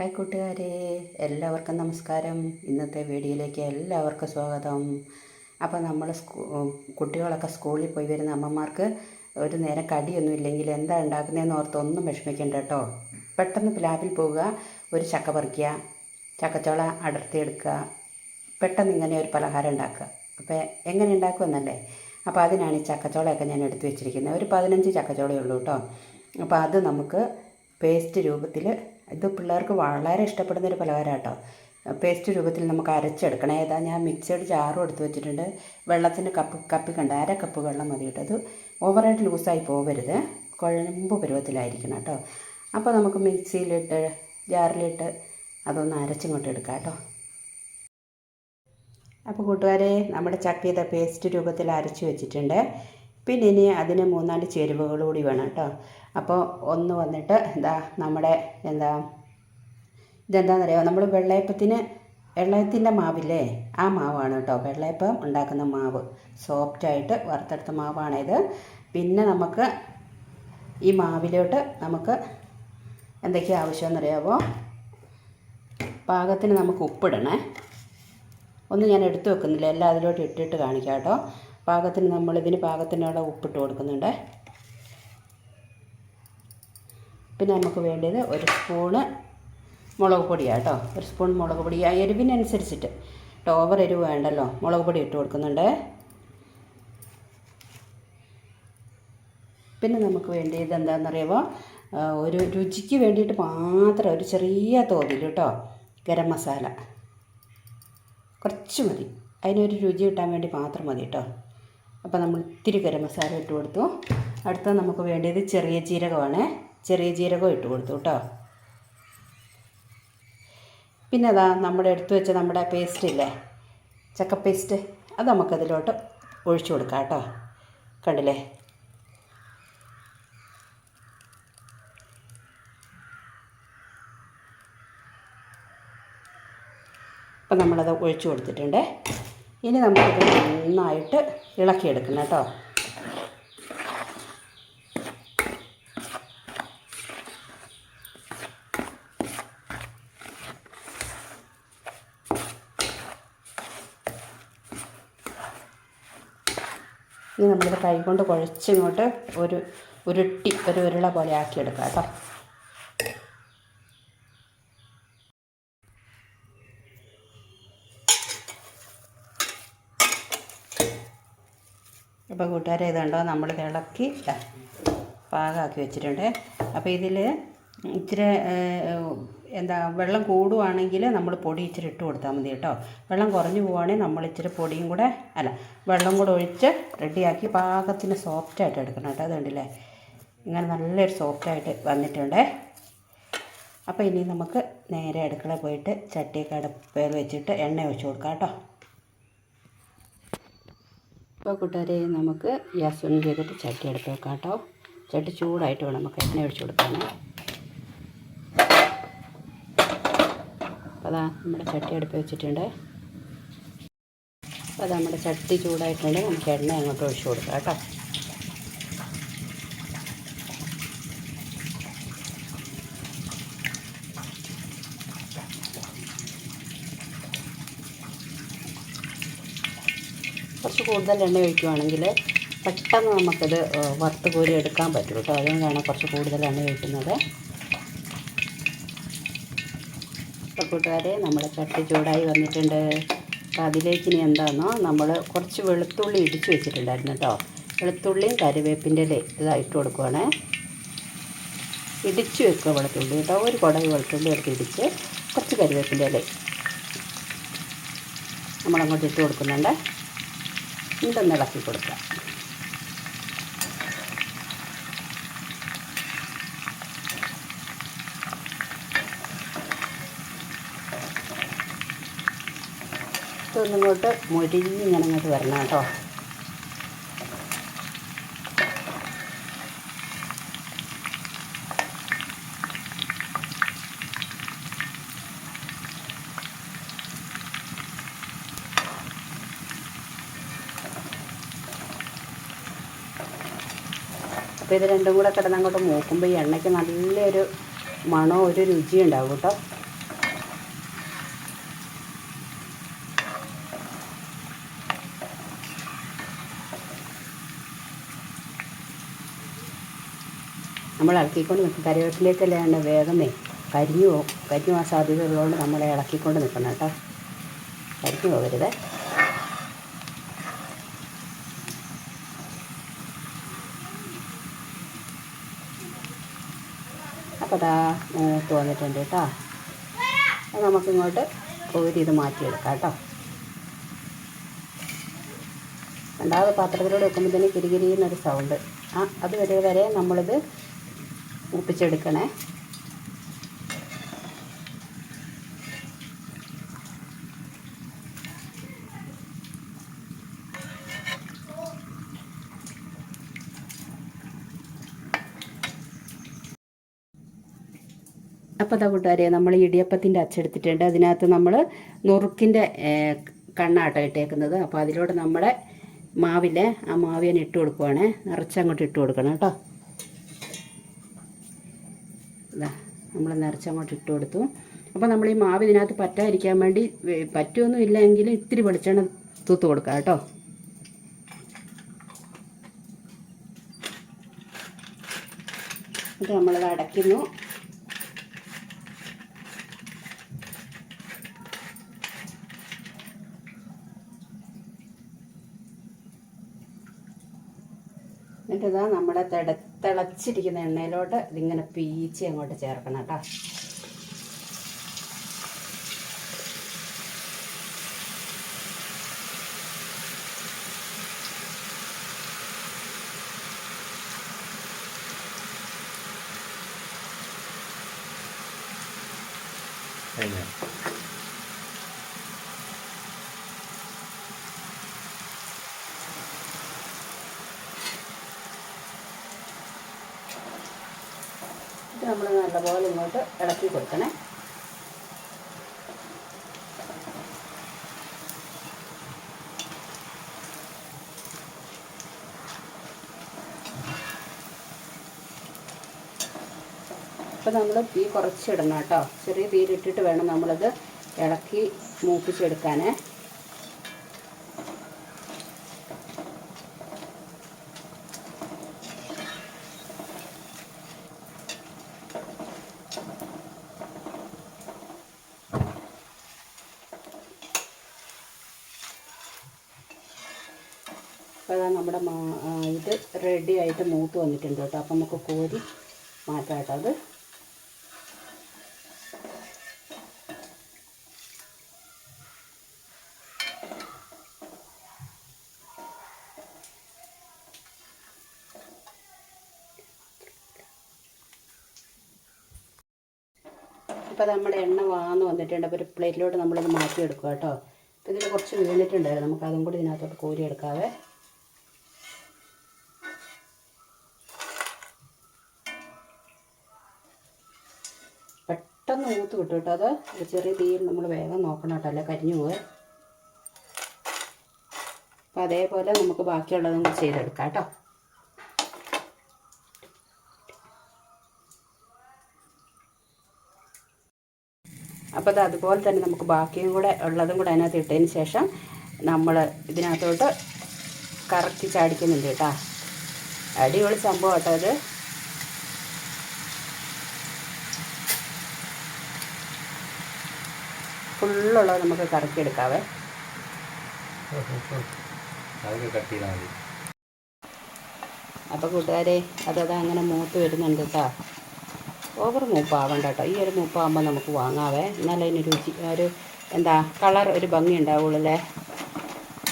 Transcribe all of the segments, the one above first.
Hi കൂട്ടുകാരെ എല്ലാവർക്കും നമസ്കാരം. ഇന്നത്തെ വീഡിയോയിലേക്ക് എല്ലാവർക്കും സ്വാഗതം. അപ്പോൾ നമ്മൾ സ്കൂ കുട്ടികളൊക്കെ സ്കൂളിൽ പോയി വരുന്ന അമ്മമാർക്ക് ഒരു നേരം കടിയൊന്നും ഇല്ലെങ്കിൽ എന്താ ഉണ്ടാക്കുന്നതെന്ന് ഓർത്ത് ഒന്നും വിഷമിക്കേണ്ട കേട്ടോ. പെട്ടെന്ന് പ്ലാബിൽ പോവുക ഒരു ചക്ക പറിക്കുക ചക്കച്ചോള അടർത്തിയെടുക്കുക പെട്ടെന്ന് ഇങ്ങനെ ഒരു പലഹാരം ഉണ്ടാക്കുക. അപ്പോൾ എങ്ങനെ ഉണ്ടാക്കുമെന്നല്ലേ? അപ്പോൾ അതിനാണ് ഈ ചക്കച്ചോളയൊക്കെ ഞാൻ എടുത്തു വെച്ചിരിക്കുന്നത്. ഒരു പതിനഞ്ച് ചക്കച്ചോളയേ ഉള്ളൂ കേട്ടോ. അപ്പോൾ അത് നമുക്ക് പേസ്റ്റ് രൂപത്തിൽ ഇത് പിള്ളേർക്ക് വളരെ ഇഷ്ടപ്പെടുന്ന ഒരു പലഹാരം കേട്ടോ പേസ്റ്റ് രൂപത്തിൽ നമുക്ക് അരച്ചെടുക്കണം. ഏതാ ഞാൻ മിക്സഡ് ജാറും എടുത്ത് വെച്ചിട്ടുണ്ട്. വെള്ളത്തിന് കപ്പ് കപ്പി കണ്ട അര കപ്പ് വെള്ളം മതി കേട്ടോ. അത് ഓവറായിട്ട് ലൂസായി പോകരുത് കുഴമ്പ് പരുവത്തിലായിരിക്കണം കേട്ടോ. അപ്പോൾ നമുക്ക് മിക്സിയിലിട്ട് ജാറിലിട്ട് അതൊന്ന് അരച്ചിങ്ങോട്ട് എടുക്കാം കേട്ടോ. അപ്പോൾ കൂട്ടുകാരെ നമ്മുടെ ചക്കയുടെ പേസ്റ്റ് രൂപത്തിൽ അരച്ച് വെച്ചിട്ടുണ്ട്. പിന്നെ ഇനി അതിന് മൂന്നാൽ ചേരുവകൾ കൂടി വേണം കേട്ടോ. അപ്പോൾ ഒന്ന് വന്നിട്ട് എന്താ നമ്മുടെ എന്താ ഇതെന്താണെന്നറിയാമോ നമ്മൾ വെള്ളയപ്പത്തിന് വെള്ളയത്തിന്റെ മാവില്ലേ? ആ മാവാണ് കേട്ടോ. വെള്ളയപ്പം ഉണ്ടാക്കുന്ന മാവ്. സോഫ്റ്റായിട്ട് വറുത്തെടുത്ത മാവാണിത്. പിന്നെ നമുക്ക് ഈ മാവിലോട്ട് നമുക്ക് എന്തൊക്കെയാണ് ആവശ്യമെന്നറിയാമോ പാകത്തിന് നമുക്ക് ഉപ്പിടണേ. ഒന്ന് ഞാൻ എടുത്തു വെക്കുന്നില്ല. എല്ലാം അതിലോട്ട് ഇട്ടിട്ട് കാണിക്കാം കേട്ടോ. പാകത്തിന് നമ്മളിതിന് പാകത്തിനുള്ള ഉപ്പിട്ട് കൊടുക്കുന്നുണ്ട്. പിന്നെ നമുക്ക് വേണ്ടത് ഒരു സ്പൂണ് മുളക് പൊടിയാണ് കേട്ടോ. ഒരു സ്പൂൺ മുളക് പൊടി. ആ എരിവിനനുസരിച്ചിട്ട്. ഓവർ എരിവ് വേണ്ടല്ലോ. മുളക് പൊടി ഇട്ട് കൊടുക്കുന്നുണ്ട്. പിന്നെ നമുക്ക് വേണ്ടിയത് എന്താണെന്നറിയാമോ ഒരു രുചിക്ക് വേണ്ടിയിട്ട് മാത്രം ഒരു ചെറിയ തോതിൽ കേട്ടോ ഗരം മസാല. കുറച്ച് മതി. അതിനൊരു രുചി കിട്ടാൻ വേണ്ടി മാത്രം മതി കേട്ടോ. അപ്പോൾ നമ്മൾ ഇത്തിരി ഗരം മസാല ഇട്ട് കൊടുത്തു. അടുത്ത നമുക്ക് വേണ്ടത് ചെറിയ ജീരകമാണ്. ചെറിയ ജീരകം ഇട്ട് കൊടുത്തു കേട്ടോ. പിന്നെ അതാ നമ്മുടെ എടുത്തു വെച്ച നമ്മുടെ പേസ്റ്റ് ഇല്ലേ? ചക്ക പേസ്റ്റ് അത് നമുക്കതിലോട്ട് ഒഴിച്ചു കൊടുക്കാം കേട്ടോ. കണ്ടില്ലേ? അപ്പം നമ്മളത് ഒഴിച്ചു കൊടുത്തിട്ടുണ്ട്. ഇനി നമുക്കിത് നന്നായിട്ട് ഇളക്കിയെടുക്കണം കേട്ടോ. ഇനി നമ്മളിത് കൈ കൊണ്ട് കുഴച്ചിങ്ങോട്ട് ഒരു ഉരുട്ടി ഒരു ഉരുള പോലെ ആക്കിയെടുക്കാം കേട്ടോ. അപ്പോൾ കൂട്ടുകാരെ ഇതുണ്ടോ നമ്മൾ തിളക്കി പാകമാക്കി വെച്ചിട്ടുണ്ട്. അപ്പോൾ ഇതിൽ ഇച്ചിരി എന്താ വെള്ളം കൂടുവാണെങ്കിൽ നമ്മൾ പൊടി ഇച്ചിരി ഇട്ട് കൊടുത്താൽ മതി കേട്ടോ. വെള്ളം കുറഞ്ഞു പോവുകയാണെങ്കിൽ നമ്മൾ ഇച്ചിരി പൊടിയും കൂടെ അല്ല വെള്ളം കൂടെ ഒഴിച്ച് റെഡിയാക്കി പാകത്തിന് സോഫ്റ്റായിട്ട് എടുക്കണം കേട്ടോ. അത് ഇങ്ങനെ നല്ലൊരു സോഫ്റ്റായിട്ട് വന്നിട്ടുണ്ട്. അപ്പോൾ ഇനി നമുക്ക് നേരെ അടുക്കള പോയിട്ട് ചട്ടിയൊക്കെ അടുപ്പേൽ വെച്ചിട്ട് എണ്ണ ഒഴിച്ച് കൊടുക്കാം കേട്ടോ. ഇപ്പോൾ കൂട്ടുകാരെ നമുക്ക് ഗ്യാസ് ഓൺ ചെയ്തിട്ട് ചട്ടി എടുത്ത് വെക്കാം കേട്ടോ. ചട്ടി ചൂടായിട്ട് വേണം നമുക്ക് എണ്ണ ഒഴിച്ചു കൊടുക്കാൻ. അതാ നമ്മുടെ ചട്ടി അടുപ്പ് വെച്ചിട്ടുണ്ട്. അപ്പോൾ നമ്മുടെ ചട്ടി ചൂടായിട്ടുണ്ട്. നമുക്ക് എണ്ണ അങ്ങോട്ട് ഒഴിച്ചു കൊടുക്കാം കേട്ടോ. കുറച്ച് കൂടുതൽ എണ്ണ ഒഴിക്കുവാണെങ്കിൽ പെട്ടെന്ന് നമുക്കത് വറുത്ത് കോരി എടുക്കാൻ പറ്റും കേട്ടോ. അതുകൊണ്ടാണ് കുറച്ച് കൂടുതൽ എണ്ണ ഒഴിക്കുന്നത്. അപ്പോൾ കൂട്ടുകാരെ നമ്മൾ ചട്ടി ചൂടായി വന്നിട്ടുണ്ട്. അപ്പോൾ അതിലേക്ക് ഇനി എന്താണെന്നോ നമ്മൾ കുറച്ച് വെളുത്തുള്ളി ഇടിച്ച് വെച്ചിട്ടുണ്ടായിരുന്നു കേട്ടോ. വെളുത്തുള്ളിയും കരുവേപ്പിന്റെ ഇതായിട്ട് കൊടുക്കുവാണേ. ഇടിച്ച് വെക്കുക വെളുത്തുള്ളി കേട്ടോ. ഒരു കുടവ് വെളുത്തുള്ളി എടുത്ത് ഇടിച്ച് കുറച്ച് കരുവേപ്പിന്റെ ഇല നമ്മളങ്ങോട്ട് ഇട്ട് കൊടുക്കുന്നുണ്ട്. ഇതൊന്ന് ഇളക്കി കൊടുക്കുക ഇതൊന്നിങ്ങോട്ട് മുരിഞ്ഞ് അങ്ങോട്ട് വരണം കേട്ടോ. അപ്പോൾ ഇത് രണ്ടും കൂടെ കിടന്ന് അങ്ങോട്ട് മൂക്കുമ്പോൾ ഈ എണ്ണയ്ക്ക് നല്ലൊരു മണോ ഒരു രുചിയും ഉണ്ടാവും കേട്ടോ. നമ്മൾ ഇളക്കിക്കൊണ്ട് നിൽക്കും. കരിവേപ്പിലേക്കല്ലേ വേണ്ട വേഗമേ കരിഞ്ഞു പോകും. കരിഞ്ഞു പോകാൻ സാധ്യത ഉള്ളതുകൊണ്ട് നമ്മളെ ഇളക്കിക്കൊണ്ട് നിൽക്കണം കേട്ടോ. കരിഞ്ഞു പോകരുത്. അപ്പോൾ തോന്നിട്ടുണ്ട് കേട്ടോ അത് നമുക്കിങ്ങോട്ട് കോരി ഇത് മാറ്റിയെടുക്കാം കേട്ടോ രണ്ടാമത് പാത്രത്തിലൂടെ വെക്കുമ്പോൾ തന്നെ കിരികിരിന്നൊരു സൗണ്ട് ആ അത് വരെ വരെ നമ്മളിത് ഉപ്പിച്ചെടുക്കണേ അപ്പോൾ കൂട്ടുകാരെ നമ്മൾ ഇടിയപ്പത്തിന്റെ അച്ചെടുത്തിട്ടുണ്ട്. അതിനകത്ത് നമ്മൾ നുറുക്കിന്റെ കണ്ണാട്ടോ ഇട്ടേക്കുന്നത്. അപ്പോൾ അതിലൂടെ നമ്മുടെ മാവിലെ ആ മാവിനെ ഇട്ട് കൊടുക്കുവാണേ. നിറച്ചങ്ങോട്ട് ഇട്ട് കൊടുക്കണം കേട്ടോ. ഇതാ നമ്മൾ നിറച്ചങ്ങോട്ട് ഇട്ട് കൊടുത്തു. അപ്പോൾ നമ്മൾ ഈ മാവ് ഇതിനകത്ത് പറ്റാതിരിക്കാൻ വേണ്ടി പറ്റുമൊന്നും ഇല്ലെങ്കിൽ ഇത്തിരി വെളിച്ചെണ്ണ തൂത്ത് കൊടുക്കാം കേട്ടോ. അപ്പോൾ നമ്മളത് അടയ്ക്കുന്നു. എന്നിട്ട് ഇതാ നമ്മുടെ തിട തിളച്ചിരിക്കുന്ന എണ്ണയിലോട്ട് ഇതിങ്ങനെ പീച്ചി അങ്ങോട്ട് ചേർക്കണം കേട്ടോ. ഇത് നമ്മൾ നല്ലപോലെ ഇങ്ങോട്ട് ഇളക്കി കൊടുക്കണേ. അപ്പോൾ നമ്മൾ തീ കുറച്ചിടണം കേട്ടോ. ചെറിയ തീയിലിട്ടിട്ട് വേണം നമ്മളത് ഇളക്കി മൂപ്പിച്ചെടുക്കാനേ അപ്പോൾ അതാ നമ്മുടെ മാ ആ, ഇത് റെഡി ആയിട്ട് മൂത്ത് വന്നിട്ടുണ്ട് കേട്ടോ. അപ്പം നമുക്ക് കോരി മാറ്റാം കേട്ടോ അത്. നമ്മുടെ എണ്ണ വാന്ന് വന്നിട്ടുണ്ട്. അപ്പോൾ ഒരു പ്ലേറ്റിലോട്ട് നമ്മളത് മാറ്റിയെടുക്കുക കേട്ടോ. അപ്പോൾ ഇതിൽ കുറച്ച് വീണിട്ടുണ്ടായിരുന്നു. നമുക്കതും കൂടി ഇതിനകത്തോട്ട് കോരി എടുക്കാവേ ഊത്ത് കിട്ടും കേട്ടോ. അത് ചെറിയ തീയിൽ നമ്മൾ വേഗം നോക്കണം കേട്ടോ. അല്ലെ? കരിഞ്ഞു പോവുക അപ്പോൾ അതേപോലെ നമുക്ക് ബാക്കിയുള്ളതും ചെയ്തെടുക്കാം കേട്ടോ. അപ്പോൾ അത് അതുപോലെ തന്നെ നമുക്ക് ബാക്കിയും കൂടെ ഉള്ളതും കൂടെ അതിനകത്ത് ഇട്ടതിന് ശേഷം നമ്മൾ ഇതിനകത്തോട്ട് കറക്കി ചാടിക്കുന്നുണ്ട് കേട്ടോ. അടിപൊളി സംഭവം കേട്ടോ അത് ഫുള്ളുള്ളത് നമുക്ക് കറക്കിയെടുക്കാവേ. അതൊക്കെ കട്ട് ചെയ്താൽ മതി. അപ്പോൾ കൂട്ടുകാരെ അതത് അങ്ങനെ മൂത്ത് വരുന്നുണ്ട് കേട്ടോ ഓവർ മൂപ്പാവണ്ട കേട്ടോ ഈ ഒരു മൂപ്പാകുമ്പോൾ നമുക്ക് വാങ്ങാവേ. എന്നാലും അതിന് രുചി ഒരു എന്താ കളർ ഒരു ഭംഗി ഉണ്ടാവുള്ളൂ അല്ലേ?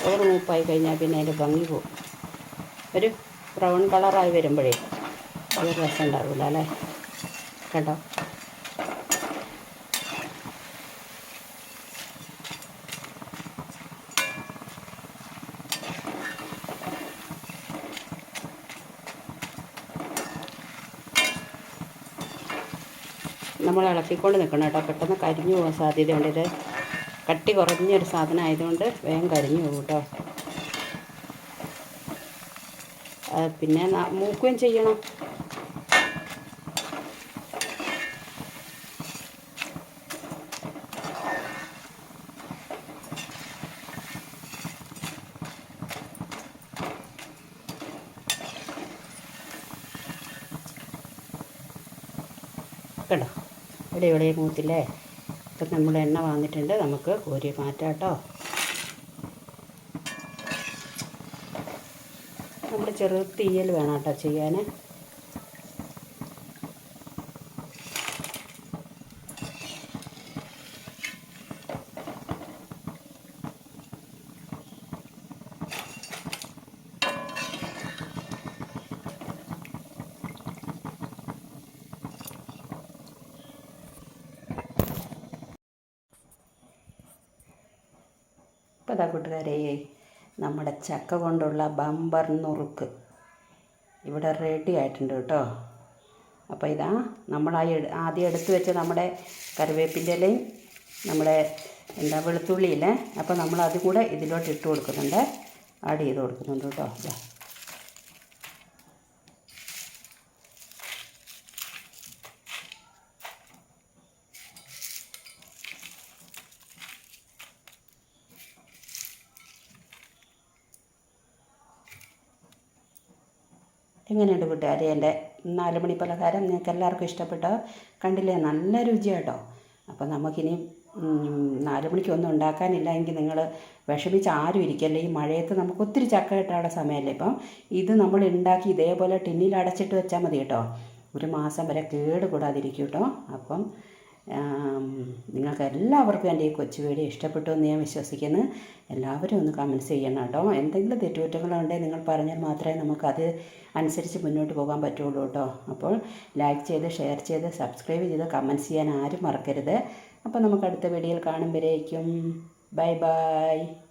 ഓവർ മൂപ്പായി കഴിഞ്ഞാൽ പിന്നെ അതിന്റെ ഭംഗി പോകും ഒരു ബ്രൗൺ കളറായി വരുമ്പോഴേ ഒരു രസം ഉണ്ടാവില്ല അല്ലേ? കേട്ടോ നമ്മൾ ഇളക്കിക്കൊണ്ട് നിൽക്കണം കേട്ടോ. പെട്ടെന്ന് കരിഞ്ഞു പോകാൻ സാധ്യതയുണ്ട്. ഇത് കട്ടി കുറഞ്ഞൊരു സാധനം ആയതുകൊണ്ട് വേഗം കരിഞ്ഞു പോകും കേട്ടോ. പിന്നെ മൂക്കുകയും ചെയ്യണം. കണ്ടോ? ഇവിടെ ഇവിടെ മൂത്തില്ലേ ഇപ്പം നമ്മൾ എണ്ണ വന്നിട്ടുണ്ട്. നമുക്ക് കോരി മാറ്റാം കേട്ടോ. നമ്മൾ ചെറു തീയൽ വേണം കേട്ടോ ചെയ്യാൻ. അതാ കൂട്ടുകാരെ നമ്മുടെ ചക്ക കൊണ്ടുള്ള ബമ്പർ നുറുക്ക്. ഇവിടെ റെഡി ആയിട്ടുണ്ട് കേട്ടോ. അപ്പോൾ ഇതാ നമ്മൾ ആ ആദ്യം എടുത്തു വെച്ച നമ്മുടെ കറിവേപ്പിന്റെ ഇലയും നമ്മുടെ എന്താ വെളുത്തുള്ളിയില്ലേ അപ്പോൾ നമ്മൾ അതുകൂടെ ഇതിലോട്ട് ഇട്ട് കൊടുക്കുന്നുണ്ട്. ആഡ് ചെയ്ത് കൊടുക്കുന്നുണ്ട് കേട്ടോ. എങ്ങനെയുണ്ട് കൂട്ടുകാരി? എന്റെ നാല് മണി പലഹാരം നിങ്ങൾക്ക് എല്ലാവർക്കും ഇഷ്ടപ്പെട്ടോ? കണ്ടില്ലേ? നല്ല രുചിയാട്ടോ. അപ്പോൾ നമുക്കിനി ഉം, നാല് മണിക്കൊന്നും ഉണ്ടാക്കാനില്ല എങ്കിൽ നിങ്ങൾ വിഷമിച്ച് ആരും ഇരിക്കല്ലേ? ഈ മഴയത്ത് നമുക്ക് ഒത്തിരി ചക്ക കിട്ടാനുള്ള സമയമല്ലേ ഇപ്പം? ഇത് നമ്മൾ ഉണ്ടാക്കി ഇതേപോലെ ടിന്നിൽ അടച്ചിട്ട് വെച്ചാൽ മതി കേട്ടോ. ഒരു മാസം വരെ കേട് കൂടാതിരിക്കും കേട്ടോ. അപ്പം നിങ്ങൾക്ക് എല്ലാവർക്കും എന്റെ ഈ കൊച്ചു വീഡിയോ ഇഷ്ടപ്പെട്ടു എന്ന് ഞാൻ വിശ്വസിക്കുന്നു. എല്ലാവരും ഒന്ന് കമന്റ്സ് ചെയ്യണം കേട്ടോ. എന്തെങ്കിലും തെറ്റുകുറ്റങ്ങളുണ്ടെങ്കിൽ നിങ്ങൾ പറഞ്ഞാൽ മാത്രമേ നമുക്കത് അനുസരിച്ച് മുന്നോട്ട് പോകാൻ പറ്റുള്ളൂ കേട്ടോ. അപ്പോൾ ലൈക്ക് ചെയ്ത് ഷെയർ ചെയ്ത് സബ്സ്ക്രൈബ് ചെയ്ത് കമന്റ്സ് ചെയ്യാൻ ആരും മറക്കരുത്. അപ്പോൾ നമുക്ക് അടുത്ത വീഡിയോയിൽ കാണുമ്പോഴേക്കും. Bye bye